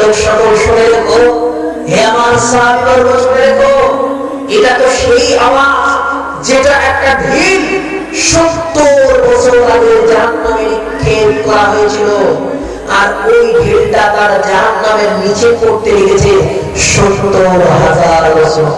লোক সকল শুনে রেখো হে আমার সাহাবীবর্গ শুনে রেখো এটা তো সেই আওয়াজ যেটা একটা ভিড় সত্তর বছর আগে জাহান্নামে নিক্ষেপ করা হয়েছিল। আর ওই ভিড়টা তার জাহান্নামের নিচে পড়তে লেগেছে সত্তর হাজার বছর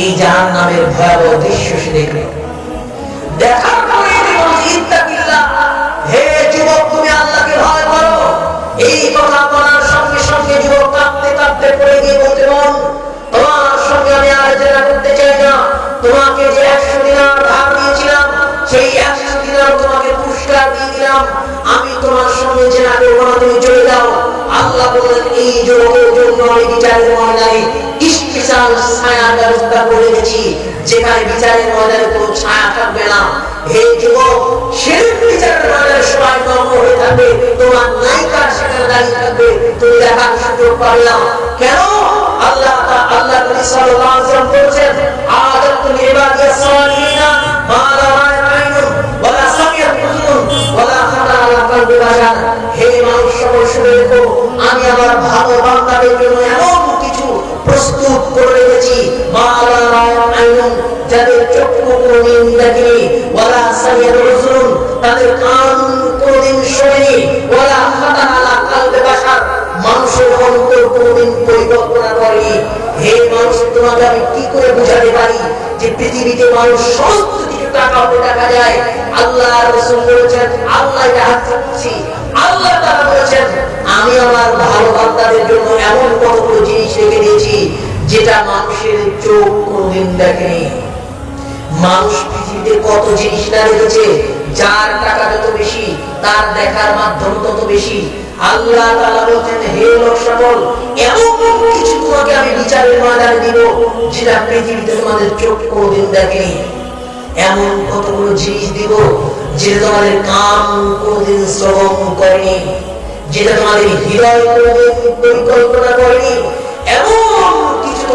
এই জাহান্নামের ভয়াবহ দৃশ্য সে দেখল দেখার যেখানে বিচারের ময়দানে কোনো ছায়া থাকবে না। হে সবাই নগ্ন হয়ে থাকবে। তোমার নায়িকা সেখানে কেন? আল্লাহ আল্লাহ ওয়াসাল্লাম বলেছেন দেখেনি ওয়ালা সামিআত উযুনুন তাদের কান কোনদিন শোনেনি, ওয়ালা খাতা আলা কলবি বাশার মানুষের অন্তর কোনদিন পরিকল্পনা করেনি। হে মানুষ, তোমাকে আমি কি করে বোঝাতে পারি যে পৃথিবীতে মানুষ সমস্ত কিছু টাকা হতে টাকা যায়? আল্লাহ রসুল বলেছেন, আল্লাহ এটা হাত করছি আল্লাহ তারা বলেছেন, আমি আমার ভালো বান্দাদের জন্য এমন কতগুলো জিনিস রেখে দিয়েছি, যেটা মানুষের চোখ কোনদিন দেখেনি। মানুষ পৃথিবীতে কত জিনিস না রেখেছে যার টাকা যত বেশি, তার দেখার মাধ্যম তত বেশি। আল্লাহ তাআলা বলছেন, হে লোক সকল, এমন কিছু তোমাকে আমি বিচারের ময়দানে দিব যেটা পৃথিবীতে তোমাদের চোখ কোনোদিন দেখেনি? এমন কতগুলো জিনিস দিব যেটা তোমাদের কান কোনোদিন শ্রবণ করেনি, যেটা তোমাদের হৃদয় কোনোদিন পরিকল্পনা করেনি? এমন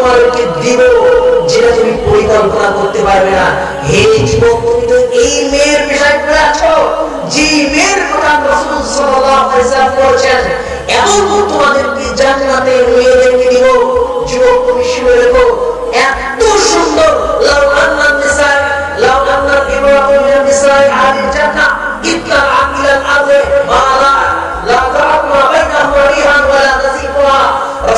তোমাদেরকে দিব, যেটা তুমি পরিকল্পনা করতে পারবে না। হে যুবক, তুমি তো এই মেয়ের আছো, যে মেয়ের কথা এমন তোমাদেরকে জান্নাতে মেয়েদেরকে দিব। যুবক, তুমি শুনে রেখো, এত সুন্দর, লাউ আন্নান লাউ আন্নাল ইমরাতু মিনান নিসাই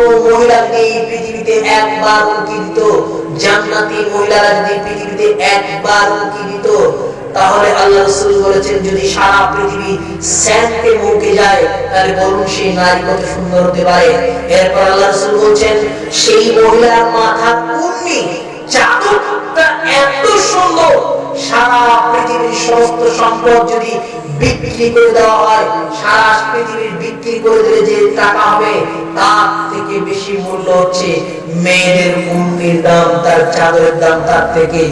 কোন মহিলা এই পৃথিবীতে একবার উঁকি দিত জান্নাতি মহিলারা যদি পৃথিবীতে একবার উঁকি দিত তাহলে আল্লাহ রাসূল বলেছেন, যদি সারা পৃথিবী স্যান্ডে মুখে যায়, তাহলে বলুন সেই নারী কত সুন্দর হতে পারে। এরপর আল্লাহ রাসূল বলছেন, সেই মহিলার মাথা কুন্নি চাদরটা এত সুন্দর, সারা পৃথিবীর সমস্ত সম্পদ যদি বিক্রি করে দেওয়া হয়, সারা পৃথিবীর বিক্রি করে দিলে যে টাকা হবে, তার থেকে বেশি মূল্য হচ্ছে মেয়েদের উন্নির দাম, তার চাদরের দাম, তার থেকে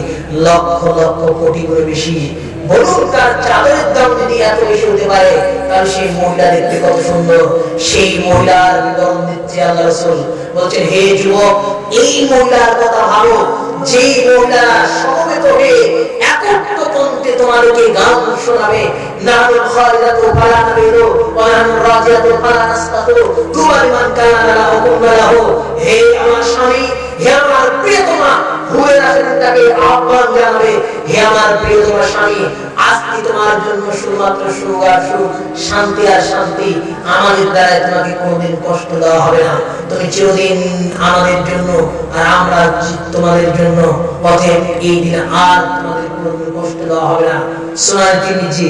লক্ষ লক্ষ কোটি করে বেশি। বলুন তার চাদরের দাম যদি এত বেশি হতে পারে, তাহলে সেই মহিলা দেখতে কত সুন্দর। সেই মহিলার বিবরণ দিচ্ছে আল্লাহ রসুল। বলছেন, হে যুবক, এই মহিলার কথা ভালো যেই মহিলা সমবেত হয়ে একত্র কণ্ঠে তোমাদেরকে গান শোনাবে। নাহুল খালিদাতু ফালা রো ওয়া নাহুল রাজিয়াতু ফালা নাসতাতু তুবা লিমান কানা লাহু। হে আমার স্বামী তাকে আহ্বান জানাবে। হে আমার স্বামী, আজকে তোমার জন্য শুধুমাত্র সুখ আর সুখ, শান্তি আর শান্তি আমাদের তোমাকে কোনোদিন কষ্ট দেওয়া হবে না। তুমি চিরদিন আমাদের জন্য আর আমরা তোমাদের জন্য পথে এই দিন আর তোমাদের কোনোদিন কষ্ট দেওয়া হবে না। সোনার তিরমিজি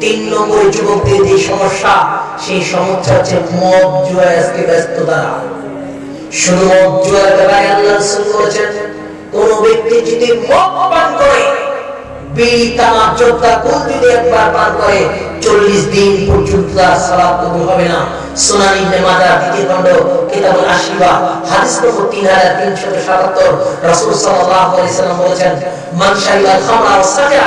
তিন নম্বরে যুবকদের যে সমস্যা, সেই সমস্যা হচ্ছে মদ জুয়ায় আজকে ব্যস্ত তারা শুধু মদ জুয়ার ব্যাপারে আল্লাহ রাসূল বলেছেন, কোন ব্যক্তি যদি মদ পান করে, বিড়ি যদি একবার পান করে, চল্লিশ দিন পর্যন্ত তার সালাত কবুল হবে না। সুনান মাজাহ দ্বিতীয় খণ্ড আশিবা হাদিস নম্বর 3377 রাসূল সাল্লাল্লাহু আলাইহি সাল্লাম বলেছেন, মান খামরা সাজা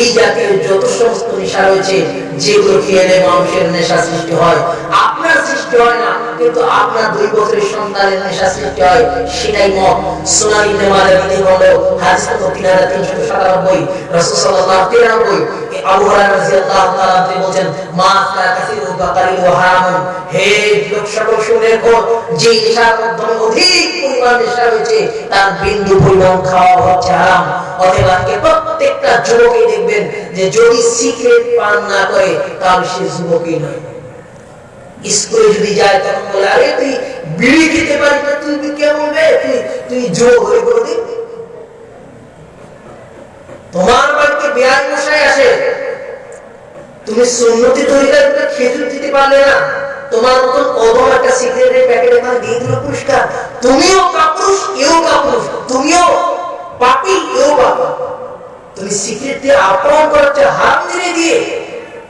এই জাতীয় যত সমস্ত নেশা রয়েছে, যেগুলো খেলে মানুষের নেশা সৃষ্টি হয়, আপনার সৃষ্টি হয় না, কিন্তু আপনার দুই বছরের সন্তানের নেশা সৃষ্টি হয়, সেটাই মত। সোনার ইবনে মাজাহ দ্বিতীয় খণ্ড হাদিস নম্বর 3397 রাসূল সাল্লাল্লাহু আলাইহি আবু তার বিন্দু পরিমাণ খাওয়া হচ্ছে প্রত্যেকটা যুবকই দেখবেন যে যদি সিগারেট পান না করে, তাহলে সে যুবকই নয়। স্কুলে যদি যায়, তখন বলে, আরে, তুই বিড়ি খেতে পারিস না, তুই কেমন রে? তুই তুই যুবক হয়ে করে তোমার বাড়িতে বেয়াই মশাই আসে। তুমি সুন্নতি খেজুর দিতে পারলে না। তোমার মতন একটা সিগারেটের প্যাকেট এখানে দিয়ে দিল পুরস্কার। তুমিও কাপুরুষ, এও কাপুরুষ। তুমিও পাপি, এও পাপি। তুমি সিগারেট দিয়ে আক্রমণ করাচ্ছে মেরে দিয়ে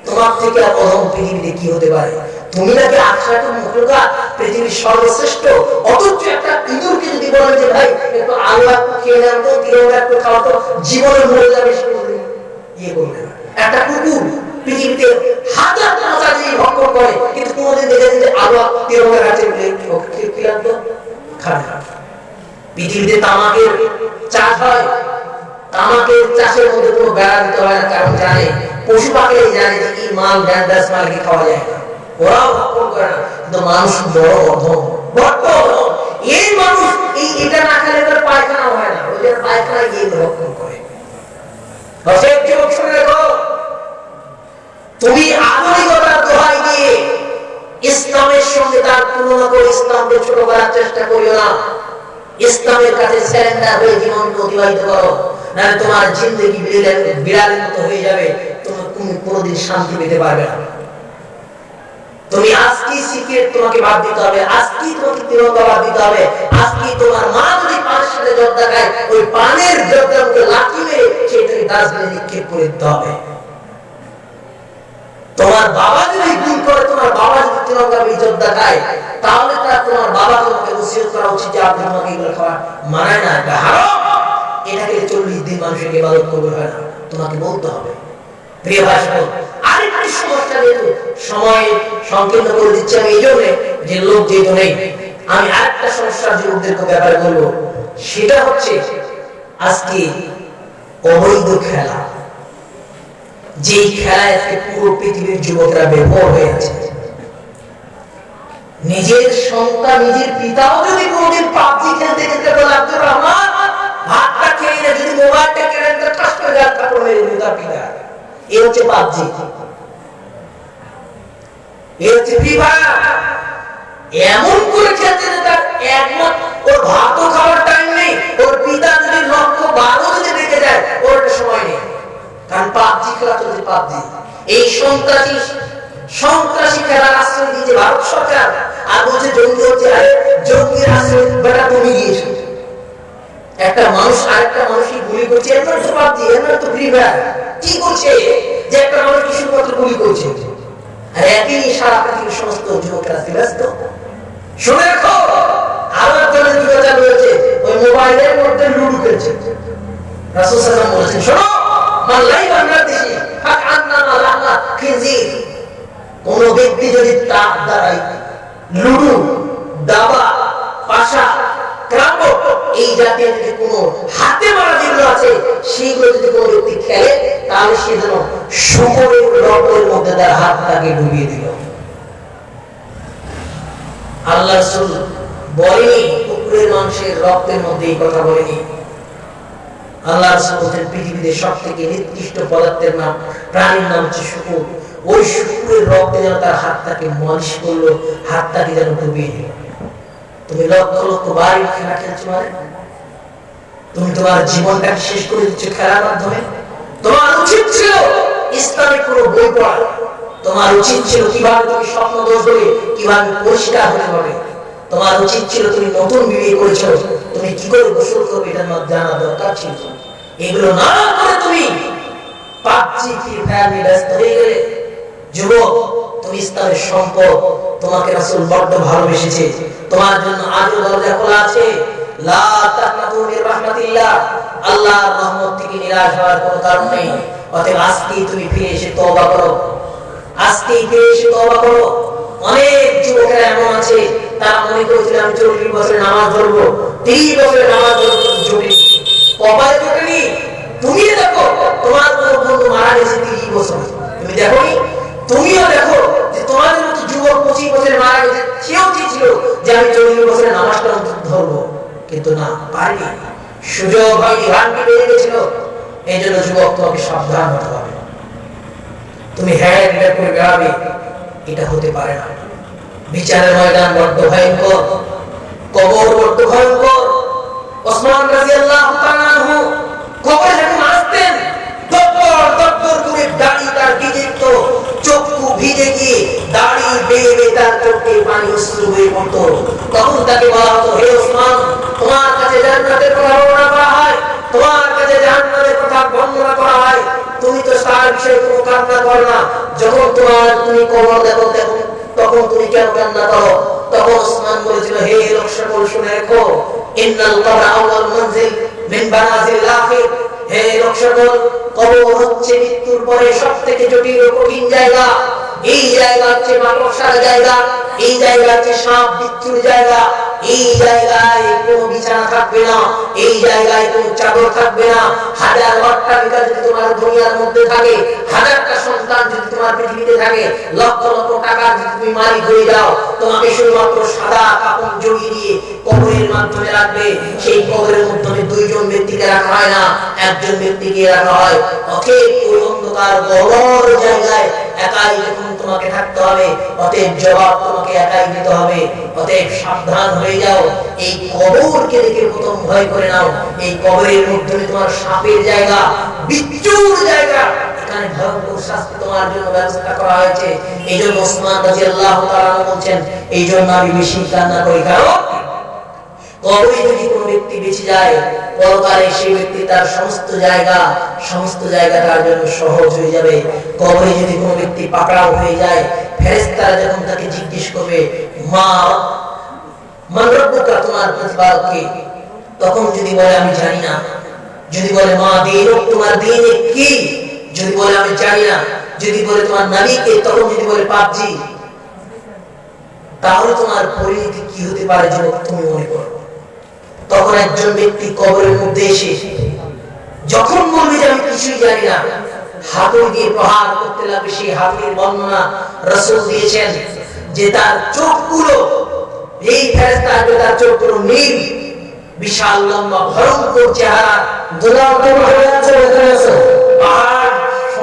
তোমার থেকে আর পৃথিবীতে কি হতে পারে? তুমি নাকি আখড়াটা মুখটা পৃথিবীর সর্বশ্রেষ্ঠ, অথচ একটা ইঁদুরকে যদি বলে যে, ভাই, একটু আলু খেয়ে নেন তো তিরঙ্গা একটু খাও তো, জীবনে মরে যাবে সে ইয়ে চাষ হয়। তামাকের চাষের মধ্যে কোনো বেড়া দিতে হয় না, কারণ জানে পশু পাখিরাই জানে যে এই মাল ড্যান্ডাস মালকে খাওয়া যায় না। ওরাও ভক্ষণ করে না, কিন্তু মানুষ বড় অধম এই মানুষ, এই এটা না খেলে তার পায়খানা হয় না জন্য পায়খানা গিয়ে ভক্ষণ করে। যুবক শুনে রেখো তুমি আধুনিকতার দোহাই দিয়ে ইসলামের সঙ্গে তার তুলনা করে ইসলামকে ছোট করার চেষ্টা করিও না। ইসলামের কাছে স্যারেন্ডার হয়ে জীবনকে অতিবাহিত করো। নাহলে তোমার জিন্দগি বিড়ালের মতো হয়ে যাবে। তুমি কোনোদিন শান্তি পেতে পারবে না। তুমি আজকে শিখে তোমাকে বাদ দিতে হবে। আজকে তোমাকে তিরঙ্গা বাদ দিতে হবে। আজকে তোমার মা যদি পানের সাথে জর্দা খায়, ওই পানের জর্দার মধ্যে লাঠি মেরে সেটাকে ডাস্টবিনে নিক্ষেপ করে দিতে হবে। তোমার বাবা যদি ভুল করে, তোমার বাবা যদি তিরঙ্গা ইজ্জত দেখায়, তাহলে তার তোমার বাবা তোমাকে ওসিয়ত করা উচিত যে আপনি তোমাকে এগুলো খাওয়া মানায় না, এটা হারাম। এটাকে চল্লিশ দিন মানুষকে ইবাদত করবে হয় না, তোমাকে বলতে হবে। প্রিয় ভাই আরেকটি সমস্যা যেহেতু সময় সংকীর্ণ করে দিচ্ছে আমি এই জন্য যে লোক যেহেতু নেই, আমি আরেকটা সমস্যা যুবকদেরকে ব্যাপারে বলব সেটা হচ্ছে আজকে অবৈধ খেলা। যেই খেলায় পুরো পৃথিবীর যুবকরা বেপর হয়ে আছে। নিজের সন্তান, নিজের পিতাও যদি পাবজি খেলতে বলে, আব্দুর রহমান খেয়ে না, যদি মোবাইলটা কেড়ে নিতে গাছ কাপড় পিতা। এ হচ্ছে পাবজি। এ হচ্ছে এমন করে খেলতে যে তার একমত, ওর ভাতও খাওয়ার টাইম নেই, ওর পিতা যদি লক্ষ্য বারো যদি বেঁকে যায়, ওর সময় নেই। কারণ পাবজি খেলা চলছে পাবজি। এই সন্ত্রাসী সন্ত্রাসী খেলার আশ্রয় দিয়েছে ভারত সরকার। আর বলছে জঙ্গি হচ্ছে জঙ্গির আশ্রয়, বেটা একটা মানুষ, আরেকটা গুলি করছে। এর মানে এর মানে তো ফ্রি ফায়ার কি করছে? যে একটা মানুষ কি শুধুমাত্র গুলি করছে। আর একই সারা পৃথিবীর সমস্ত যুবকেরা ব্যস্ত। শুনে রাখো হয়েছে। ওই মোবাইলের মধ্যে লুডু খেলছে। রাসূল বলেছেন, শোনো। কোন ব্যক্তি যদি তার দ্বারাই লুডু, দাবা, পাশা ক্রাম্ব এই জাতীয় যদি কোনো হাতে মারা যেগুলো আছে, সেইগুলো যদি কোনো ব্যক্তি খেলে, তাহলে সে যেন শুকরের রক্তের মধ্যে তার হাতটাকে ডুবিয়ে দিল। আল্লাহ বলেনি, কুকুরের মাংসের রক্তের মধ্যে এই কথা বলেনি। আল্লাহ রাসূল পৃথিবীতে সব নিকৃষ্ট পদার্থের নাম, প্রাণীর নাম হচ্ছে শুকুর। ওই শুকুরের রক্তে যেন তার হাতটাকে মালিশ করল, হাতটাকে যেন ডুবিয়ে দিল। তুমি লক্ষ লক্ষ বাড়ি খেলা খেলছো তুমি তোমার জীবনটাকে শেষ করে দিচ্ছ খেলার মাধ্যমে? তোমার উচিত ছিল ইসলামিক কোনো বই পড়া। তোমার উচিত ছিল কীভাবে তুমি স্বপ্ন দোষ হবে কীভাবে পরিষ্কার হতে হবে। তোমার উচিত ছিল তুমি নতুন বিয়ে করেছ। তুমি কি করে গোসল করবে মধ্যে জানা দরকার ছিল? এগুলো না করে তুমি ব্যস্ত হয়ে গেলে। যুবক, তুমি সম্পদ, তোমাকে ভালোবেসেছে। তোমার জন্য আজও দরজা খোলা আছে। লা রাহমাতিল্লাহ। রহমত থেকে নিরাশ হওয়ার কোনো কারণ নেই। অতএব আজকেই তুমি ফিরে এসে তওবা করো। আজকেই ফিরে এসে তওবা করো। অনেক যুবকেরা এমন আছে, তারা মনে করেছিল, আমি চল্লিশ বছরে নামাজ ধরবো তিরিশ বছরে নামাজ জটিল। কপালে জটিল তুমি দেখো, তোমার কোনো বন্ধু মারা গেছে তিরিশ বছর। তুমি দেখো তুমিও দেখো যে তোমাদের মতো যুবক পঁচিশ বছরে মারা গেছে। সেও চেয়েছিল যে আমি চল্লিশ বছরে নামাজটা ধরবো। কিন্তু না, পারিনি। সুযোগ হয়নি ভাগ্যে বেড়ে গেছিল। এই জন্য যুবক তোমাকে সাবধান হতে হবে। তুমি হ্যাঁ এটা করে বেড়াবে। এটা হতে পারে না। বিচারের ময়দান বড্ড ভয়ঙ্কর। কবর বড্ড ভয়ঙ্কর। ওসমান তাআলা আনহু কবরে যখন আসতেন দপ্পর দপ্পর করে দাড়ি তার ভিজে চক্ষু ভিজে গিয়ে দাড়ি বেয়ে বেয়ে তার চোখে পানি অশ্রু হয়ে পড়তো। তখন তাকে বলা হতো, হে ওসমান, তোমার কাছে জান্নাতের কথা বর্ণনা করা হয়, তোমার কাছে জান্নাতের কথা বর্ণনা করা হয়। তুমি তো তার বিষয়ে কোনো কান্না করো না। যখন তোমার তুমি কবর দেখো, তখন তুমি কেন কান্না করো? মৃত্যুর পরে সবথেকে জটিল কঠিন জায়গা। এই জায়গা হচ্ছে মাকড়সার জায়গা, এই জায়গা হচ্ছে সাপ বিচ্ছুর জায়গা। এই জায়গায় কোনো বিছানা থাকবে না, এই জায়গায় কোনো চাদর থাকবে না। হাজার অট্টালিকা যদি তোমার দুনিয়ার মধ্যে থাকে হাজারটা সন্তান যদি তোমার পৃথিবীতে থাকে, লক্ষ লক্ষ টাকা যদি তুমি মালিক হয়ে যাও, তোমাকে শুধুমাত্র সাদা কাপড় জড়িয়ে দিয়ে কবরের মাধ্যমে রাখবে। সেই কবরের মাধ্যমে দুইজন ব্যক্তিকে রাখা হয় না, একজন ব্যক্তিকে রাখা হয়। অতএব ওই অন্ধকার গহর জায়গায় একাই যখন তোমাকে থাকতে হবে, অতএব জবাব তোমাকে একাই দিতে হবে। অতএব সাবধান হয়ে যাও, এই কবরকে দেখে প্রথম ভয় করে নাও। এই কবরের মধ্যে তোমার সাপের জায়গা বিচ্ছুর জায়গা। এখানে ভয়ঙ্কর শাস্তি তোমার জন্য ব্যবস্থা করা হয়েছে। এই জন্য ওসমান রাদিয়াল্লাহু তাআলা বলছেন এই জন্য আমি বেশি কান্না করি। কারণ কবরে যদি কোনো ব্যক্তি বেঁচে যায় পরকালে সেই ব্যক্তি তার সমস্ত জায়গা সমস্ত জায়গা তার জন্য সহজ হয়ে যাবে। কবরে যদি কোনো ব্যক্তি পাকড়াও হয়ে যায়, ফেরেশতারা যখন তাকে জিজ্ঞেস করবে, মা মান তোমার প্রতিপালক কে? তখন যদি বলে, আমি জানি না। যদি বলে, মা দিনুক তোমার দিন কি? যদি বলে আমি জানি না, যদি বলে তোমার নবী কে তখন যদি বলে পাপজি, তাহলে তোমার পরিণতি কি হতে পারে যুবক তুমি মনে করো? তখন একজন ব্যক্তি কবরের মধ্যে এসে যখন বলবে যে আমি কিছুই জানি না হাতুড়ি দিয়ে প্রহার করতে লাগবে, সেই হাতুড়ির বর্ণনা রসুল দিয়েছেন যে তার চোখগুলো এই ফেরেস্তা আসবে তার চোখগুলো নীল, বিশাল লম্বা ভয়ঙ্কর চেহারা দুলাল আছে আছে? পাহাড়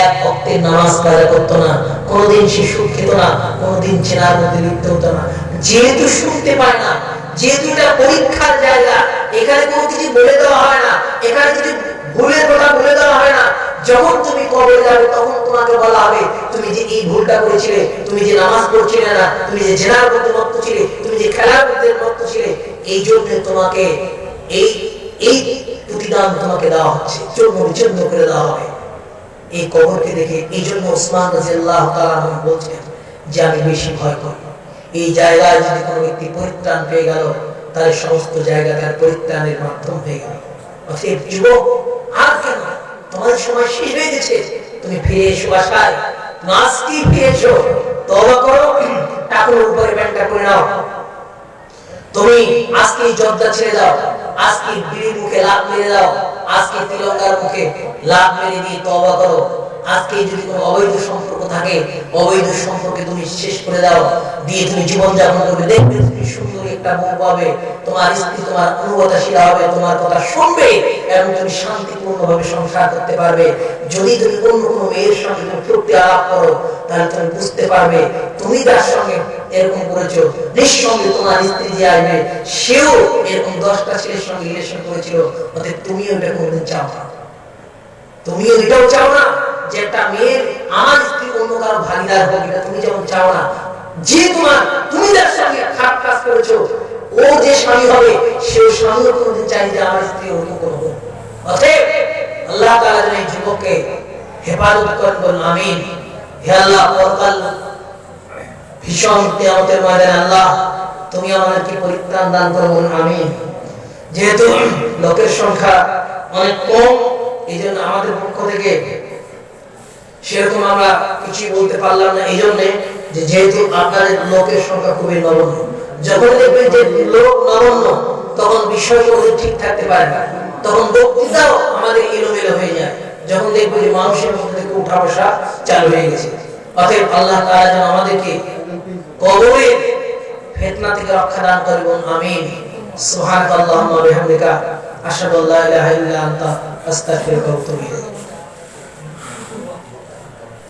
এক নামাজ কাজা করতো না, কোনোদিন সে না, কোনোদিন চেনার মধ্যে লিপ্ত হতো না। যেহেতু শুনতে না, যেহেতু এটা পরীক্ষার জায়গা, এখানে কোনো কিছু বলে দেওয়া হয় না, এখানে কিছু ভুলের কথা বলে দেওয়া হয় না, যখন তুমি যাবে, তখন তোমাকে বলা হবে, তুমি যে এই ভুলটা করেছিলে, তুমি যে নামাজ পড়ছিলে না, তুমি যে জেনার মধ্যে মত্ত ছিলে, তুমি যে খেলার মধ্যে মত্ত ছিলে, এই জন্য তোমাকে এই এই প্রতিদান তোমাকে দেওয়া হচ্ছে করে দেওয়া হবে। এই কবরকে দেখে এই জন্য ওসমান বলছেন যে আমি বেশি ভয় করি। এই জায়গায় যদি কোনো ব্যক্তি পরিত্রাণ পেয়ে গেল, তাহলে সমস্ত জায়গা তার পরিত্রাণের মাধ্যম হয়ে গেল। যুবক, আর কেন? তোমার সময় শেষ হয়ে গেছে। তুমি ফিরে এসো বাসায়। তুমি ফিরে এসো। তবা করো। টাকুর উপরে ব্যাংকটা করে নাও। তুমি আজকে জর্দা ছেড়ে দাও। আজকে বিড়ির মুখে লাভ মেরে দাও। আজকে তিলঙ্গার মুখে লাভ মেরে দিয়ে তবা করো। আজকে যদি কোনো অবৈধ সম্পর্ক থাকে, অবৈধ সম্পর্কে তুমি শেষ করে দাও। দিয়ে তুমি জীবন যাপন করবে। দেখবে তুমি সুন্দর একটা বউ পাবে তোমার স্ত্রী তোমার অনুগতাশীল হবে, তোমার কথা শুনবে এবং তুমি শান্তিপূর্ণ ভাবে সংসার করতে পারবে। যদি তুমি অন্য কোনো মেয়ের সঙ্গে তুমি তৃপ্তি আলাপ করো, তাহলে তুমি বুঝতে পারবে, তুমি তার সঙ্গে এরকম করেছ নিঃসঙ্গে তোমার স্ত্রী যে আসবে সেও এরকম দশটা ছেলের সঙ্গে রিলেশন করেছিল, অতএব তুমিও এটা কোনোদিন চাও না। তুমিও এটাও চাও না যে একটা মেয়ের আমার স্ত্রী অন্য কারও ভাগিদার হোক, এটা তুমি যেমন চাও না যে তোমার তুমি তার সঙ্গে খারাপ কাজ করেছ, ও যে স্বামী হবে সেও স্বামীও কোনোদিন চাই যে আমার স্ত্রী অন্য কোনো আল্লাহ তাআলা যেন এই যুবককে হেফাজত করেন, বলুন আমিন। হে আল্লাহ ভীষণ কিয়ামতের ময়দানে আল্লাহ, তুমি আমাদেরকে পরিত্রাণ দান করো, বলুন আমিন। যেহেতু লোকের সংখ্যা অনেক কম এই জন্য আমাদের পক্ষ থেকে সেরকম আমরা কিছু বলতে পারলাম না। এই জন্যে যেহেতু আপনাদের লোকের সংখ্যা খুবই নগণ্য, যখন দেখবেন যে লোক নগণ্য, তখন বিষয়গুলো ঠিক থাকতে পারে না। তখন বক্তৃতাও আমাদের এলোমেলো হয়ে যায়। যখন দেখব যে মানুষের মধ্যে উঠা বসা চালু হয়ে গেছে। অতএব আল্লাহ তাআলা যেন আমাদেরকে কবরের ফিতনা থেকে রক্ষা দান করবেন আমিন। সুবহানাকাল্লাহুম্মা বিহামদিকা, আশহাদু আল্লা ইলাহা ইল্লা আনতা, আস্তাগফিরুকা